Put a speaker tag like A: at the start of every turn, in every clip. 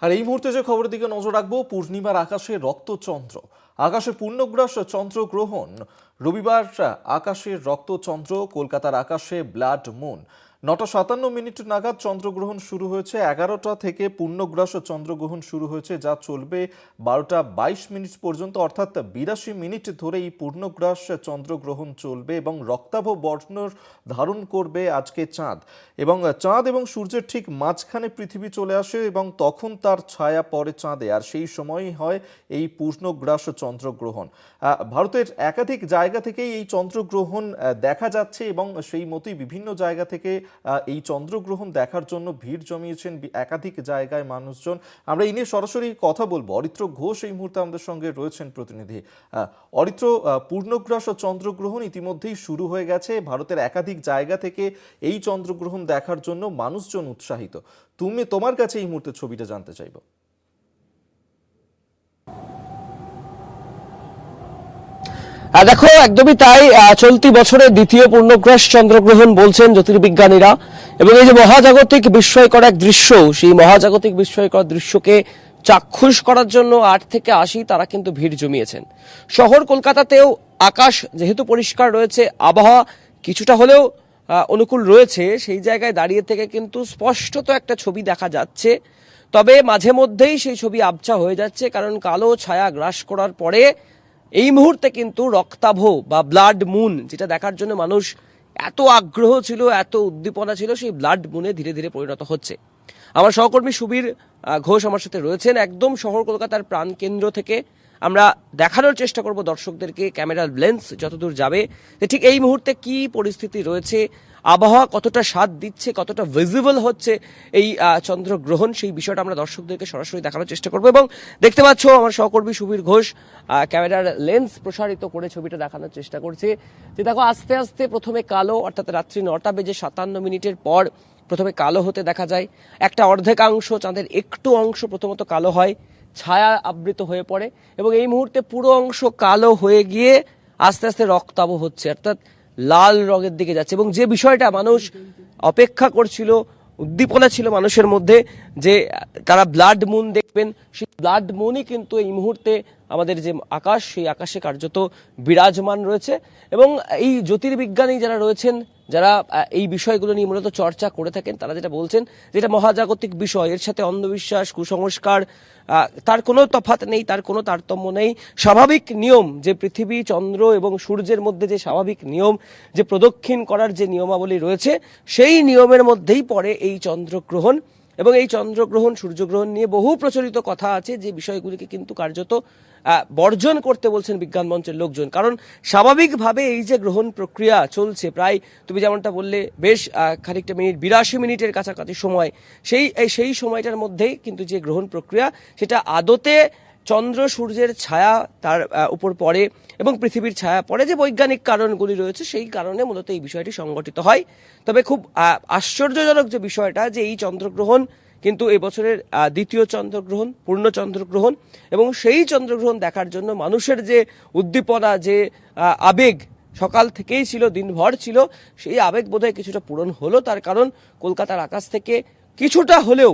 A: আর এই মুহূর্তে যে খবরের দিকে নজর রাখব, পূর্ণিমার আকাশে রক্তচন্দ্র। আকাশে পূর্ণগ্রাস চন্দ্র গ্রহণ রবিবার আকাশের রক্তচন্দ্র, কলকাতার আকাশে ব্লাড মুন। নটা সাতান্ন মিনিট নাগাদ চন্দ্রগ্রহণ শুরু হয়েছে। এগারোটা থেকে পূর্ণগ্রাস চন্দ্রগ্রহণ শুরু হয়েছে, যা চলবে বারোটা বাইশ মিনিট পর্যন্ত, অর্থাৎ বিরাশি মিনিট ধরে এই পূর্ণগ্রাস চন্দ্রগ্রহণ চলবে এবং রক্তাভ বর্ণ ধারণ করবে আজকে চাঁদ। এবং চাঁদ এবং সূর্যের ঠিক মাঝখানে পৃথিবী চলে আসে এবং তখন তার ছায়া পড়ে চাঁদে, আর সেই সময়ই হয় এই পূর্ণগ্রাস চন্দ্রগ্রহণ। ভারতের একাধিক জায়গা থেকেই এই চন্দ্রগ্রহণ দেখা যাচ্ছে এবং সেই মতোই বিভিন্ন জায়গা থেকে এই চন্দ্রগ্রহণ দেখার জন্য ভিড় জমিয়েছেন একাধিক জায়গায় মানুষজন। আমরা এই নিয়ে সরাসরি কথা বলব। অরিত্র ঘোষ এই মুহূর্তে আমাদের সঙ্গে রয়েছেন প্রতিনিধি। অরিত্র পূর্ণগ্রাস ও চন্দ্রগ্রহণ ইতিমধ্যেই শুরু হয়ে গেছে। ভারতের একাধিক জায়গা থেকে এই চন্দ্রগ্রহণ দেখার জন্য মানুষজন উৎসাহিত। তুমি তোমার কাছে এই মুহূর্তে ছবিটা জানতে চাইব।
B: দেখো, একদমই তাই চলতি বছরের দ্বিতীয় পূর্ণগ্রাস চন্দ্রগ্রহণ বলছেন জ্যোতির্বিজ্ঞানীরা। এবং এই যে মহাজাগতিক বিস্ময়কর এক দৃশ্য, সেই মহাজাগতিক বিস্ময়কর দৃশ্যকে চাক্ষুষ করার জন্য আট থেকে আশি তারা কিন্তু ভিড় জমিয়েছেন। শহর কলকাতাতেও আকাশ যেহেতু পরিষ্কার রয়েছে, আবহাওয়া কিছুটা হলেও অনুকূল রয়েছে, সেই জায়গায় দাঁড়িয়ে থেকে কিন্তু স্পষ্টত একটা ছবি দেখা যাচ্ছে। তবে মাঝে মধ্যেই সেই ছবি আবছা হয়ে যাচ্ছে, কারণ কালো ছায়া গ্রাস করার পরে এই মুহূর্তে কিন্তু রক্তাভ বা ব্লাড মুন, যেটা দেখার জন্য মানুষ এত আগ্রহ ছিল, এত উদ্দীপনা ছিল, সেই ব্লাড মুনে ধীরে ধীরে পরিণত হচ্ছে। আমার সহকর্মী সুবীর ঘোষ আমার সাথে রয়েছেন। একদম শহর কলকাতার প্রাণকেন্দ্র থেকে আমরা দেখানোর চেষ্টা করব দর্শকদেরকে ক্যামেরার লেন্স যতদূর যাবে যে ঠিক এই মুহূর্তে কি পরিস্থিতি রয়েছে, আবহাওয়া কতটা স্বাদ দিচ্ছে, কতটা ভিজিবল হচ্ছে এই চন্দ্রগ্রহণ, সেই বিষয়টা আমরা দর্শকদেরকে সরাসরি দেখানোর চেষ্টা করব এবং দেখতে পাচ্ছ আমার সহকর্মী সুবীর ঘোষ ক্যামেরার লেন্স প্রসারিত করে ছবিটা দেখানোর চেষ্টা করছে। যে দেখো, আস্তে আস্তে প্রথমে কালো, অর্থাৎ রাত্রি নটা বেজে সাতান্ন মিনিটের পর প্রথমে কালো হতে দেখা যায়। একটা অর্ধেকাংশ চাঁদের একটু অংশ প্রথমত কালো হয়। ছায়া আবৃত হয়ে পড়ে এবং এই মুহূর্তে পুরো অংশ কালো হয়ে গিয়ে আস্তে আস্তে রক্তাভ হচ্ছে, অর্থাৎ লাল রঙের দিকে যাচ্ছে। এবং যে বিষয়টা মানুষ অপেক্ষা করছিল, উদ্দীপনা ছিল মানুষের মধ্যে যে তারা ব্লাড মুন দেখবেন, সেই ব্লাড মুনই কিন্তু এই মুহূর্তে আমাদের যে আকাশ, সেই আকাশে কার্যত বিরাজমান রয়েছে। এবং এই জ্যোতির্বিজ্ঞানী যারা রয়েছেন যারা এই বিষয়গুলো নিয়ে মূলত চর্চা করে থাকেন, তারা যেটা বলছেন যেটা মহাজাগতিক বিষয়। এর সাথে অন্ধবিশ্বাস, কুসংস্কার তার কোনো তফাৎ নেই, তার কোনো তারতম্য নেই। স্বাভাবিক নিয়ম যে পৃথিবী, চন্দ্র এবং সূর্যের মধ্যে যে স্বাভাবিক নিয়ম, যে প্রদক্ষিণ করার যে নিয়মাবলী রয়েছে, সেই নিয়মের মধ্যেই পড়ে এই চন্দ্রগ্রহণ। এবং এই চন্দ্রগ্রহণ, সূর্যগ্রহণ নিয়ে বহু প্রচলিত কথা আছে, যে বিষয়গুলিকে কিন্তু কার্যত বর্জন করতে বলছেন বিজ্ঞান মঞ্চের লোকজন। কারণ স্বাভাবিকভাবে এই যে গ্রহণ প্রক্রিয়া চলছে, প্রায় তুমি যেমনটা বললে, বেশ খানিকটা মিনিট, বিরাশি মিনিটের কাছাকাছি সময়। সেই সেই সময়টার মধ্যেই কিন্তু যে গ্রহণ প্রক্রিয়া, সেটা আদতে চন্দ্র, সূর্যের ছায়া তার উপর পড়ে এবং পৃথিবীর ছায়া পড়ে। যে বৈজ্ঞানিক কারণগুলি রয়েছে, সেই কারণে মূলত এই বিষয়টি সংগঠিত হয়। তবে খুব আশ্চর্যজনক যে বিষয়টা, যে এই চন্দ্রগ্রহণ কিন্তু এই বছরের দ্বিতীয় চন্দ্রগ্রহণ, পূর্ণ চন্দ্রগ্রহণ এবং সেই চন্দ্রগ্রহণ দেখার জন্য মানুষের যে উদ্দীপনা, যে আবেগ সকাল থেকেই ছিল, দিনভর ছিল, সেই আবেগ বোধহয় কিছুটা পূরণ হলো। তার কারণ কলকাতার আকাশ থেকে কিছুটা হলেও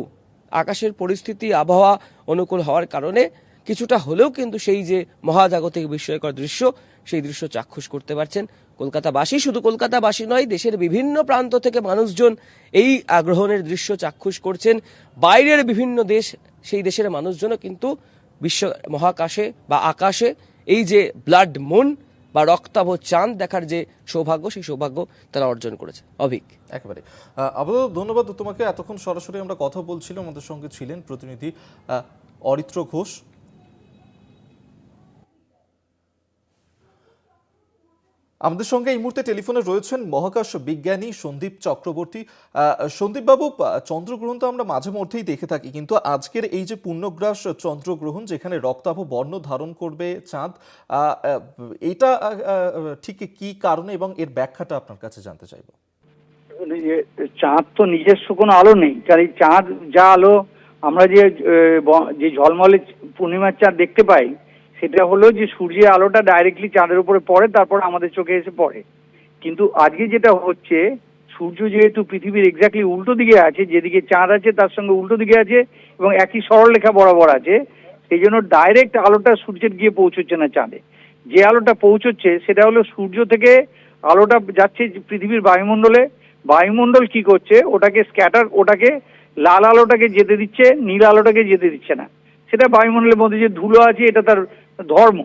B: আকাশের পরিস্থিতি, আবহাওয়া অনুকূল হওয়ার কারণে কিছুটা হলেও কিন্তু সেই যে মহাজাগতিক বিস্ময়কর দৃশ্য, সেই দৃশ্য চাক্ষুষ করতে পারছেন কলকাতাবাসী। শুধু কলকাতাবাসী নয়, দেশের বিভিন্ন প্রান্ত থেকে মানুষজন এই আগ্রহণের দৃশ্য চাক্ষুষ করছেন। বাইরের বিভিন্ন দেশ, সেই দেশের মানুষজনও কিন্তু বিশ্ব মহাকাশে বা আকাশে এই যে ব্লাড মুন বা রক্তাভ চাঁদ দেখার যে সৌভাগ্য, সেই সৌভাগ্য তারা অর্জন করেছে। অভিক।
A: একেবারে। আপাতত ধন্যবাদ তোমাকে। এতক্ষণ সরাসরি আমরা কথা বলছিলাম, আমাদের সঙ্গে ছিলেন প্রতিনিধি অরিত্র ঘোষ। আমাদের সঙ্গে এই মুহূর্তে টেলিফোনে রয়েছেন মহাকাশ বিজ্ঞানী সন্দীপ চক্রবর্তী। সন্দীপবাবু চন্দ্রগ্রহণ তো আমরা মাঝে মধ্যেই দেখে থাকি, কিন্তু আজকের এই যে পূর্ণগ্রাস চন্দ্রগ্রহণ, যেখানে রক্তাভ বর্ণ ধারণ করবে চাঁদ এটা ঠিক কি কারণে এবং এর ব্যাখ্যাটা আপনার কাছে জানতে চাইব?
C: চাঁদ তো নিজস্ব কোনো আলো নেই, কারণ চাঁদ যা আলো আমরা যে যে ঝলমলে পূর্ণিমার চাঁদ দেখতে পাই সেটা হলো যে সূর্যের আলোটা ডাইরেক্টলি চাঁদের উপরে পড়ে, তারপর আমাদের চোখে এসে পড়ে। কিন্তু আজকে যেটা হচ্ছে, সূর্য যেহেতু পৃথিবীর এক্স্যাক্টলি উল্টো দিকে আছে, যেদিকে চাঁদ আছে তার সঙ্গে উল্টো দিকে আছে এবং একই সরলরেখা বরাবর আছে, সেই জন্য ডাইরেক্ট আলোটা সূর্যের গিয়ে পৌঁছচ্ছে না চাঁদে। যে আলোটা পৌঁছচ্ছে, সেটা হলো সূর্য থেকে আলোটা যাচ্ছে পৃথিবীর বায়ুমণ্ডলে। বায়ুমণ্ডল কি করছে? ওটাকে স্ক্যাটার ওটাকে লাল আলোটাকে যেতে দিচ্ছে, নীল আলোটাকে যেতে দিচ্ছে না। সেটা বায়ুমণ্ডলের মধ্যে যে ধুলো আছে, এটা তার ধর্ম,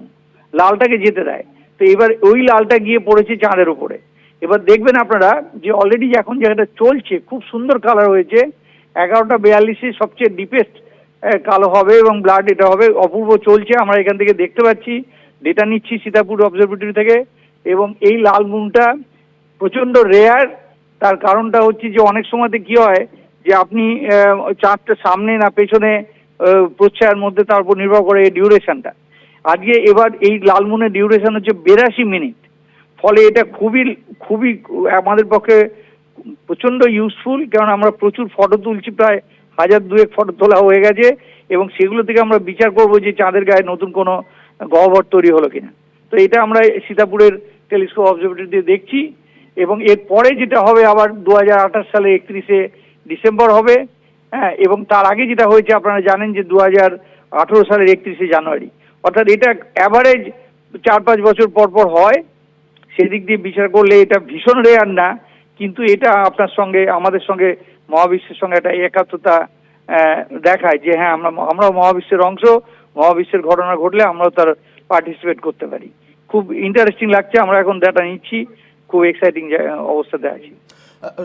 C: লালটাকে যেতে দেয়। তো এবার ওই লালটা গিয়ে পড়েছে চাঁদের উপরে। এবার দেখবেন আপনারা যে অলরেডি এখন যেটা চলছে, খুব সুন্দর কালার হয়েছে। এগারোটা বিয়াল্লিশে সবচেয়ে ডিপেস্ট কালো হবে এবং ব্লাড এটা হবে। অপূর্ব চলছে, আমরা এখান থেকে দেখতে পাচ্ছি। ডেটা নিচ্ছি সীতাপুর অবজারভেটরি থেকে। এবং এই লাল মুনটা প্রচণ্ড রেয়ার তার কারণটা হচ্ছে যে অনেক সময়তে কি হয় যে আপনি চাঁদটা সামনে না পেছনে প্রচ্ছায়ার মধ্যে তার উপর নির্ভর করে এই ডিউরেশনটা আজকে এবার এই লালমুনের ডিউরেশন হচ্ছে বিরাশি মিনিট ফলে এটা খুবই খুবই আমাদের পক্ষে প্রচণ্ড ইউজফুল কারণ আমরা প্রচুর ফটো তুলছি, প্রায় হাজার দুয়েক ফটো তোলা হয়ে গেছে এবং সেগুলো থেকে আমরা বিচার করব যে চাঁদের গায়ে নতুন কোনো গহ্বর তৈরি হলো কিনা। তো এটা আমরা সীতাপুরের টেলিস্কোপ অবজারভেটরি দিয়ে দেখছি এবং এর পরে যেটা হবে আবার দু হাজার আঠাশ সালে একত্রিশে ডিসেম্বর হবে হ্যাঁ এবং তার আগে যেটা হয়েছে আপনারা জানেন যে দু হাজার আঠেরো সালের একত্রিশে জানুয়ারি। অর্থাৎ এটা অ্যাভারেজ চার পাঁচ বছর পর পর হয়। সেদিক দিয়ে বিচার করলে এটা ভীষণ রেয়ার না, কিন্তু এটা আপনার সঙ্গে, আমাদের সঙ্গে, মহাবিশ্বের সঙ্গে একটা একাত্মতা দেখায় যে হ্যাঁ আমরা, আমরাও মহাবিশ্বের অংশ, মহাবিশ্বের ঘটনা ঘটলে আমরাও তার পার্টিসিপেট করতে পারি। খুব ইন্টারেস্টিং লাগছে, আমরা এখন ডাটা নিচ্ছি, খুব এক্সাইটিং অবস্থাতে আছি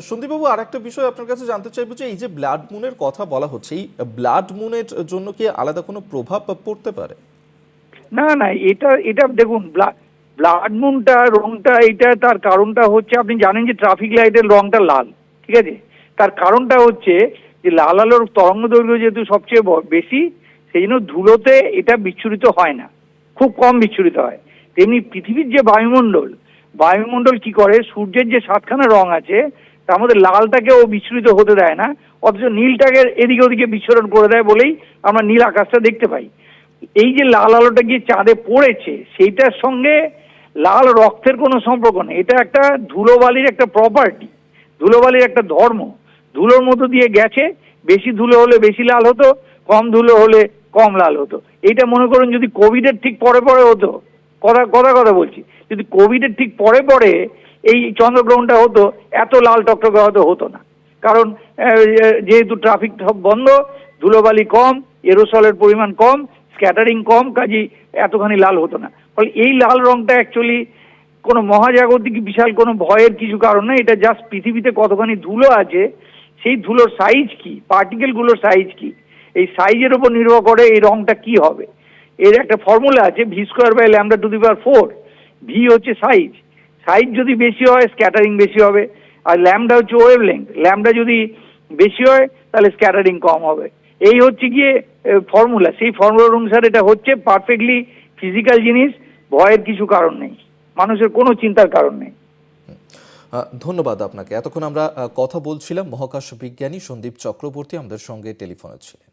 A: সন্দীপবাবু আর একটা বিষয় আপনার কাছে জানতে চাইব যে এই যে ব্লাড মুনের কথা বলা হচ্ছে, এই ব্লাড মুনের জন্য কি আলাদা কোনো প্রভাব পড়তে পারে?
C: না না, এটা এটা দেখুন ব্লাড মুনটা রংটা, এটা তার কারণটা হচ্ছে আপনি জানেন যে ট্রাফিক লাইটের রংটা লাল, ঠিক আছে? তার কারণটা হচ্ছে যে লাল আলোর তরঙ্গ দৈর্ঘ্য যেহেতু সবচেয়ে বেশি, সেই জন্য ধুলোতে এটা বিচ্ছুরিত হয় না, খুব কম বিচ্ছুরিত হয়। তেমনি পৃথিবীর যে বায়ুমণ্ডল বায়ুমণ্ডল কি করে? সূর্যের যে সাতখানা রং আছে, তার মধ্যে লালটাকে ও বিচ্ছুরিত হতে দেয় না, অথচ নীলটাকে এদিকে ওদিকে বিচ্ছুরণ করে দেয় বলেই আমরা নীল আকাশটা দেখতে পাই। এই যে লাল আলোটা গিয়ে চাঁদে পড়েছে, সেইটার সঙ্গে লাল রক্তের কোনো সম্পর্ক নেই। এটা একটা ধুলোবালির একটা প্রপার্টি ধুলোবালির একটা ধর্ম। ধুলোর মতো দিয়ে গেছে, বেশি ধুলো হলে বেশি লাল হতো, কম ধুলো হলে কম লাল হতো। এইটা মনে করুন যদি কোভিডের ঠিক পরে পরে হতো, কথা কথা কথা বলছি। যদি কোভিডের ঠিক পরে পরে এই চন্দ্রগ্রহণটা হতো, এত লাল টকটকে হয়তো হতো না। কারণ যেহেতু ট্রাফিক বন্ধ, ধুলোবালি কম এরোসলের পরিমাণ কম স্ক্যাটারিং কম, কাজেই এতখানি লাল হতো না। ফলে এই লাল রংটা অ্যাকচুয়ালি কোনো মহাজাগতিক বিশাল কোনো ভয়ের কিছু কারণ না, এটা জাস্ট পৃথিবীতে কতখানি ধুলো আছে, সেই ধুলোর সাইজ কি পার্টিকেলগুলোর সাইজ কি, এই সাইজের উপর নির্ভর করে এই রংটা কি হবে। এর একটা ফর্মুলা আছে V square by lambda to the power four V হচ্ছে সাইজ সাইজ যদি বেশি হয় স্ক্যাটারিং বেশি হবে, আর ল্যামডা হচ্ছে ওয়েভ লেন্থ ল্যামডা যদি বেশি হয়, তাহলে স্ক্যাটারিং কম হবে। এই হচ্ছে গিয়ে ফর্মুলা সেই ফর্মুলার অনুসারে এটা হচ্ছে পারফেক্টলি ফিজিক্যাল জিনিস, ভয়ের কিছু কারণ নেই। মানুষের কোনো চিন্তার কারণ নেই।
A: ধন্যবাদ আপনাকে। এতক্ষণ আমরা কথা বলছিলাম মহাকাশ বিজ্ঞানী সন্দীপ চক্রবর্তী, আমাদের সঙ্গে টেলিফোনে ছিলেন।